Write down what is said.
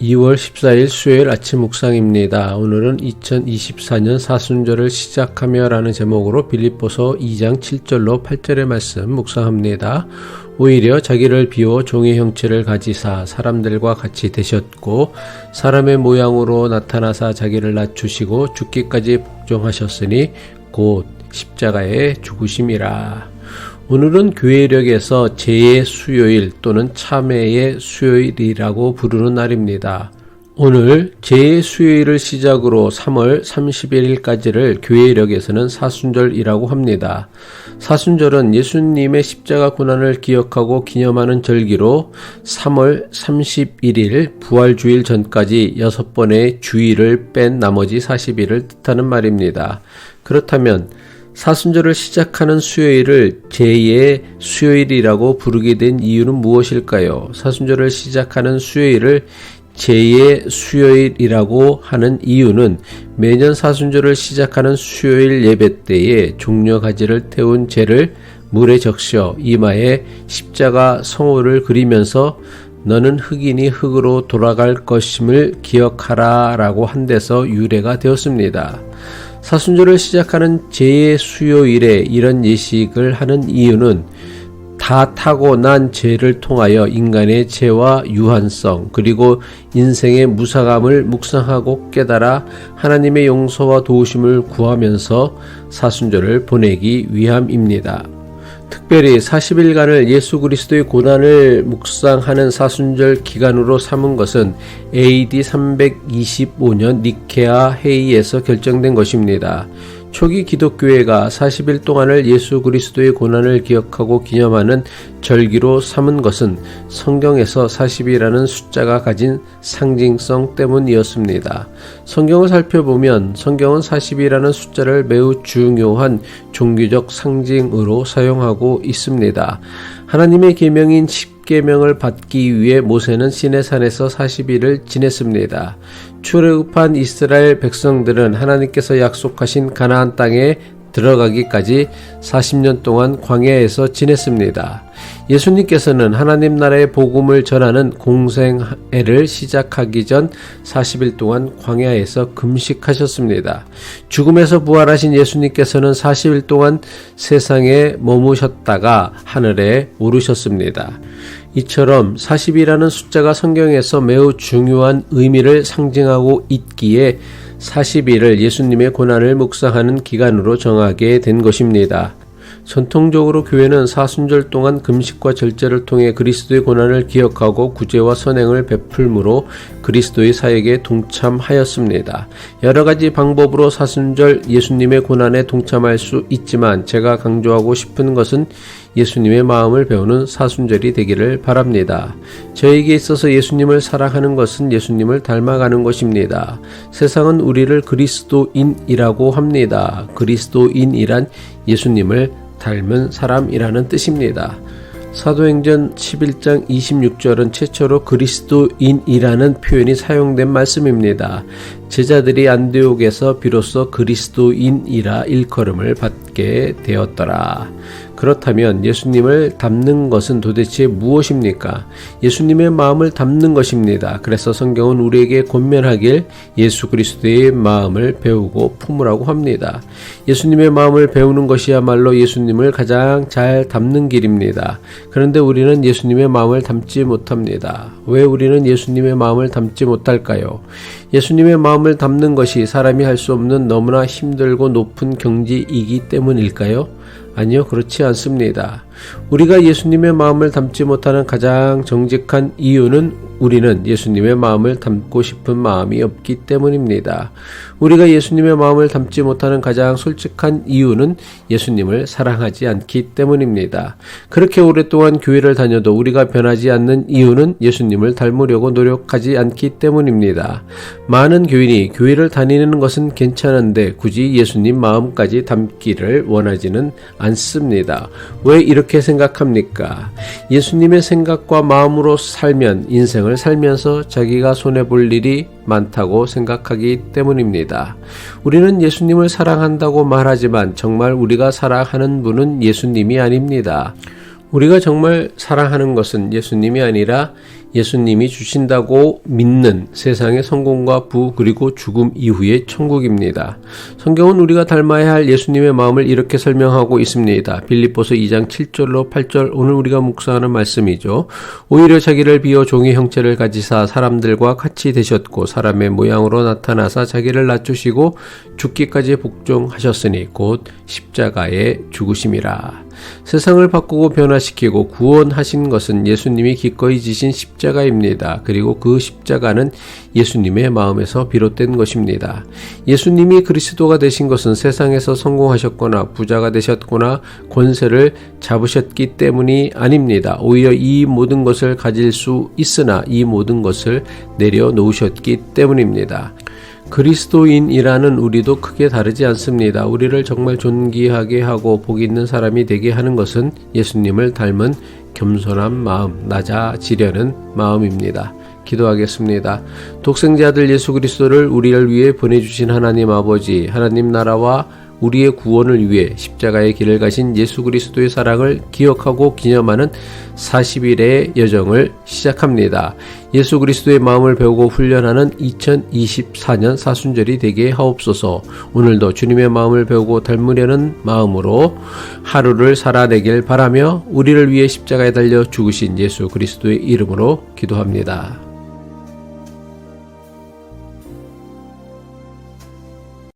2월 14일 수요일 아침 묵상입니다. 오늘은 2024년 사순절을 시작하며 라는 제목으로 빌립보서 2장 7절로 8절의 말씀 묵상합니다. 오히려 자기를 비워 종의 형체를 가지사 사람들과 같이 되셨고 사람의 모양으로 나타나사 자기를 낮추시고 죽기까지 복종하셨으니 곧 십자가에 죽으심이라. 오늘은 교회력에서 제의 수요일 또는 참회의 수요일이라고 부르는 날입니다. 오늘 제의 수요일을 시작으로 3월 31일까지를 교회력에서는 사순절이라고 합니다. 사순절은 예수님의 십자가 고난을 기억하고 기념하는 절기로 3월 31일 부활주일 전까지 6번의 주일을 뺀 나머지 40일을 뜻하는 말입니다. 그렇다면 사순절을 시작하는 수요일을 제2의 수요일이라고 부르게 된 이유는 무엇일까요? 사순절을 시작하는 수요일을 제2의 수요일이라고 하는 이유는 매년 사순절을 시작하는 수요일 예배 때에 종려 가지를 태운 재를 물에 적셔 이마에 십자가 성호를 그리면서 너는 흑인이 흑으로 돌아갈 것임을 기억하라 라고 한 데서 유래가 되었습니다. 사순절을 시작하는 제 수요일에 이런 예식을 하는 이유는 다 타고 난 죄를 통하여 인간의 죄와 유한성 그리고 인생의 무사감을 묵상하고 깨달아 하나님의 용서와 도우심을 구하면서 사순절을 보내기 위함입니다. 특별히 40일간을 예수 그리스도의 고난을 묵상하는 사순절 기간으로 삼은 것은 AD 325년 니케아 회의에서 결정된 것입니다. 초기 기독교회가 40일 동안을 예수 그리스도의 고난을 기억하고 기념하는 절기로 삼은 것은 성경에서 40이라는 숫자가 가진 상징성 때문이었습니다. 성경을 살펴보면 성경은 40이라는 숫자를 매우 중요한 종교적 상징으로 사용하고 있습니다. 하나님의 계명인 십계명을 받기 위해 모세는 시내산에서 40일을 지냈습니다. 출애굽한 이스라엘 백성들은 하나님께서 약속하신 가나안 땅에 들어가기까지 40년 동안 광야에서 지냈습니다. 예수님께서는 하나님 나라의 복음을 전하는 공생애를 시작하기 전 40일 동안 광야에서 금식하셨습니다. 죽음에서 부활하신 예수님께서는 40일 동안 세상에 머무셨다가 하늘에 오르셨습니다. 이처럼 40이라는 숫자가 성경에서 매우 중요한 의미를 상징하고 있기에 40일을 예수님의 고난을 묵상하는 기간으로 정하게 된 것입니다. 전통적으로 교회는 사순절 동안 금식과 절제를 통해 그리스도의 고난을 기억하고 구제와 선행을 베풀므로 그리스도의 사역에 동참하였습니다. 여러 가지 방법으로 사순절 예수님의 고난에 동참할 수 있지만 제가 강조하고 싶은 것은 예수님의 마음을 배우는 사순절이 되기를 바랍니다. 저에게 있어서 예수님을 사랑하는 것은 예수님을 닮아가는 것입니다. 세상은 우리를 그리스도인이라고 합니다. 그리스도인이란 예수님을 닮은 사람이라는 뜻입니다. 사도행전 11장 26절은 최초로 그리스도인이라는 표현이 사용된 말씀입니다. 제자들이 안디옥에서 비로소 그리스도인이라 일컬음을 받게 되었더라. 그렇다면 예수님을 닮는 것은 도대체 무엇입니까? 예수님의 마음을 닮는 것입니다. 그래서 성경은 우리에게 권면하길 예수 그리스도의 마음을 배우고 품으라고 합니다. 예수님의 마음을 배우는 것이야말로 예수님을 가장 잘 닮는 길입니다. 그런데 우리는 예수님의 마음을 닮지 못합니다. 왜 우리는 예수님의 마음을 닮지 못할까요? 예수님의 마음을 담는 것이 사람이 할 수 없는 너무나 힘들고 높은 경지이기 때문일까요? 아니요, 그렇지 않습니다. 우리가 예수님의 마음을 담지 못하는 가장 정직한 이유는 우리는 예수님의 마음을 담고 싶은 마음이 없기 때문입니다. 우리가 예수님의 마음을 담지 못하는 가장 솔직한 이유는 예수님을 사랑하지 않기 때문입니다. 그렇게 오랫동안 교회를 다녀도 우리가 변하지 않는 이유는 예수님을 닮으려고 노력하지 않기 때문입니다. 많은 교인이 교회를 다니는 것은 괜찮은데 굳이 예수님 마음까지 담기를 원하지는 않습니다. 왜 이렇게 생각합니까? 예수님의 생각과 마음으로 살면 인생은 인생을 살면서 자기가 손해볼 일이 많다고 생각하기 때문입니다. 우리는 예수님을 사랑한다고 말하지만 정말 우리가 사랑하는 분은 예수님이 아닙니다. 우리가 정말 사랑하는 것은 예수님이 아니라 예수님이 주신다고 믿는 세상의 성공과 부 그리고 죽음 이후의 천국입니다. 성경은 우리가 닮아야 할 예수님의 마음을 이렇게 설명하고 있습니다. 빌립보서 2장 7절로 8절 오늘 우리가 묵상하는 말씀이죠. 오히려 자기를 비어 종의 형체를 가지사 사람들과 같이 되셨고 사람의 모양으로 나타나사 자기를 낮추시고 죽기까지 복종하셨으니 곧 십자가에 죽으심이라. 세상을 바꾸고 변화시키고 구원하신 것은 예수님이 기꺼이 지신 십자가입니다. 그리고 그 십자가는 예수님의 마음에서 비롯된 것입니다. 예수님이 그리스도가 되신 것은 세상에서 성공하셨거나 부자가 되셨거나 권세를 잡으셨기 때문이 아닙니다. 오히려 이 모든 것을 가질 수 있으나 이 모든 것을 내려놓으셨기 때문입니다. 그리스도인이라는 우리도 크게 다르지 않습니다. 우리를 정말 존귀하게 하고 복 있는 사람이 되게 하는 것은 예수님을 닮은 겸손한 마음, 낮아지려는 마음입니다. 기도하겠습니다. 독생자들 예수 그리스도를 우리를 위해 보내주신 하나님 아버지, 하나님 나라와 우리의 구원을 위해 십자가의 길을 가신 예수 그리스도의 사랑을 기억하고 기념하는 40일의 여정을 시작합니다. 예수 그리스도의 마음을 배우고 훈련하는 2024년 사순절이 되게 하옵소서. 오늘도 주님의 마음을 배우고 닮으려는 마음으로 하루를 살아내길 바라며 우리를 위해 십자가에 달려 죽으신 예수 그리스도의 이름으로 기도합니다.